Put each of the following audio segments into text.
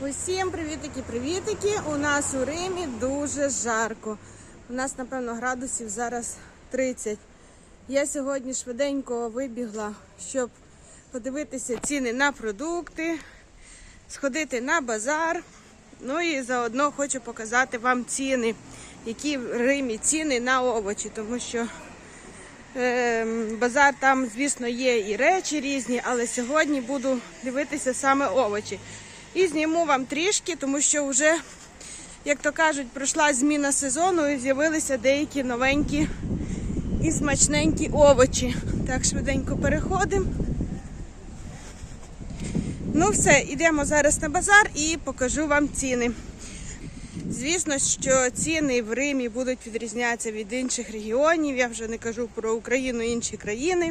Усім привітики, привітики! У нас у Римі дуже жарко. У нас, напевно, градусів зараз 30. Я сьогодні швиденько вибігла, щоб подивитися ціни на продукти, сходити на базар. Ну і заодно хочу показати вам ціни, які в Римі ціни на овочі, тому що Ем, Базар там, звісно, є і речі різні, але сьогодні буду дивитися саме овочі. І зніму вам трішки, тому що вже, як то кажуть, пройшла зміна сезону і з'явилися деякі новенькі і смачненькі овочі. Так, швиденько переходимо. Ну, все, йдемо зараз на базар і покажу вам ціни. Звісно, що ціни в Римі будуть відрізнятися від інших регіонів. Я вже не кажу про Україну і інші країни.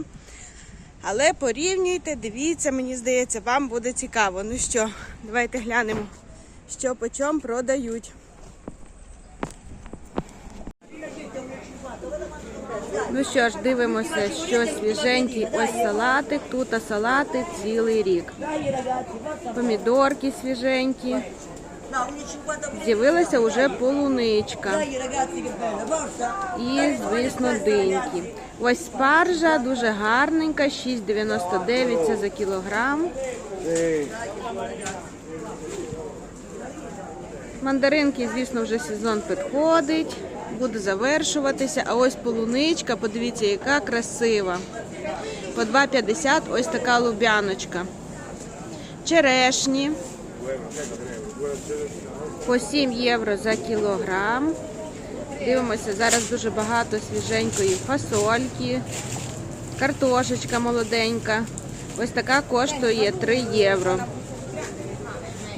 Але порівнюйте, дивіться, мені здається, вам буде цікаво. Ну що, давайте глянемо, що по чому продають. Ну що ж, дивимося, що свіженький ось салатик. Тут салати цілий рік. Помідорки свіженькі. З'явилася вже полуничка. І, звісно, диньки. Ось спаржа дуже гарненька, 6,99 це за кілограм. Мандаринки, звісно, вже сезон підходить, буде завершуватися. А ось полуничка, подивіться, яка красива. По 2,50 ось така лубяночка. Черешні. По 7 євро за кілограм. Дивимося, зараз дуже багато свіженької фасольки, картошечка молоденька. Ось така коштує 3 євро.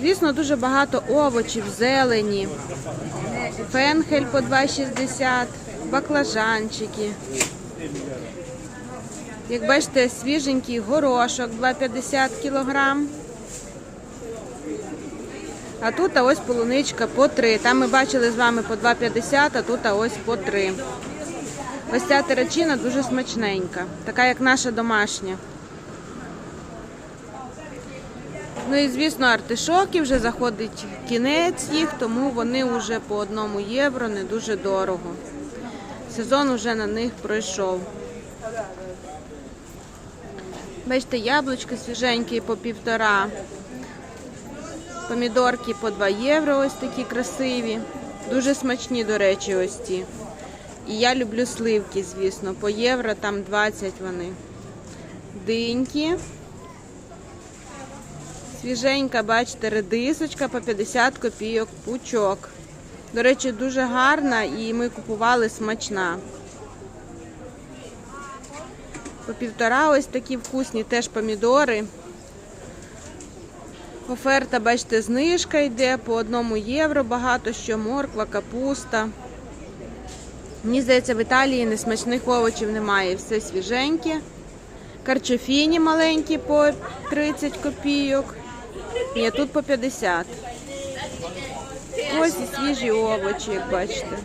Звісно, дуже багато овочів, зелені, фенхель по 2,60, баклажанчики. Як бачите, свіженький горошок 2,50 кілограм. А тут ось полуничка по 3. Там ми бачили з вами по 2,50, а тут ось по 3. Ось ця теречина дуже смачненька, така як наша домашня. Ну і звісно, артишоки вже заходить кінець їх, тому вони вже по одному євро не дуже дорого. Сезон уже на них пройшов. Бачите, яблучки свіженькі по півтора. Помідорки по 2 євро, ось такі красиві. Дуже смачні, до речі, ось ці. І я люблю сливки, звісно, по євро, там 20 вони. Диньки. Свіженька, бачите, редисочка по 50 копійок пучок. До речі, дуже гарна і ми купували смачна. По півтора ось такі вкусні теж помідори. Оферта, бачите, знижка йде по одному євро, багато що морква, капуста. Мені здається, в Італії несмачних овочів немає, все свіженьке. Карчофіні маленькі по 30 копійок. Ні, тут по 50. Ось і свіжі овочі, як бачите.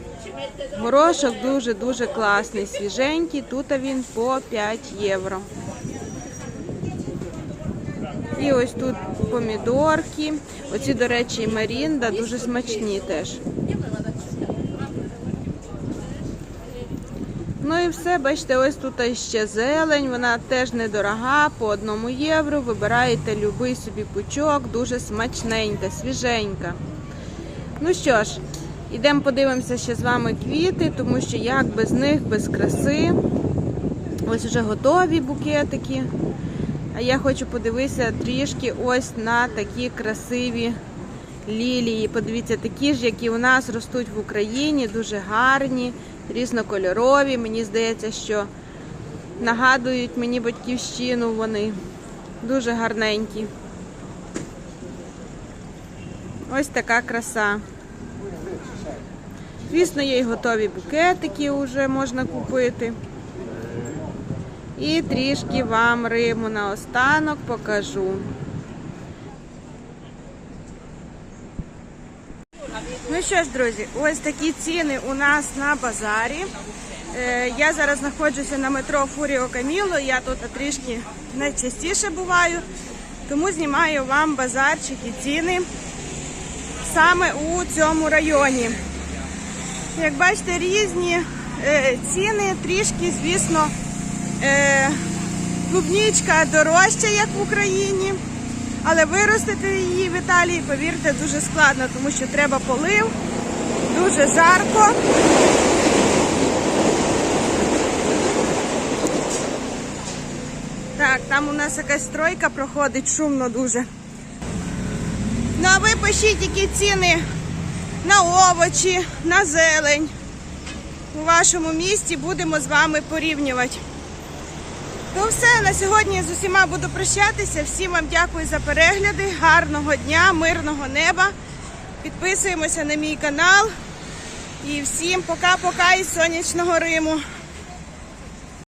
Горошок дуже-дуже класний, свіженький. Тут він по 5 євро. І ось тут помідорки. Оці, до речі, Марінда дуже смачні теж. Ну і все, бачите, ось тут ще зелень, вона теж недорога, по одному євро. Вибираєте любий собі пучок, дуже смачненька, свіженька. Ну що ж, ідемо подивимося ще з вами квіти, тому що як без них, без краси. Ось вже готові букетики. А я хочу подивитися трішки ось на такі красиві лілії. Подивіться, такі ж, які у нас ростуть в Україні, дуже гарні, різнокольорові. Мені здається, що нагадують мені батьківщину вони. Дуже гарненькі. Ось така краса. Звісно, є й готові букетики вже можна купити. І трішки вам Риму наостанок покажу. Ну що ж, друзі, ось такі ціни у нас на базарі. Е, Я зараз знаходжуся на метро Фуріо Каміло. Я тут трішки найчастіше буваю, тому знімаю вам базарчик і ціни. саме у цьому районі. Як бачите, різні е, ціни, трішки, звісно, клубнічка дорожча, як в Україні. Але виростити її в Італії, повірте, дуже складно, тому що треба полив, дуже жарко. Так, там у нас якась стройка проходить, шумно дуже. Ну а ви пишіть, які ціни на овочі, на зелень. У вашому місті будемо з вами порівнювати. Ну все, на сьогодні з усіма буду прощатися. Всім вам дякую за перегляди. Гарного дня, мирного неба. Підписуємося на мій канал. І всім пока-пока із сонячного Риму.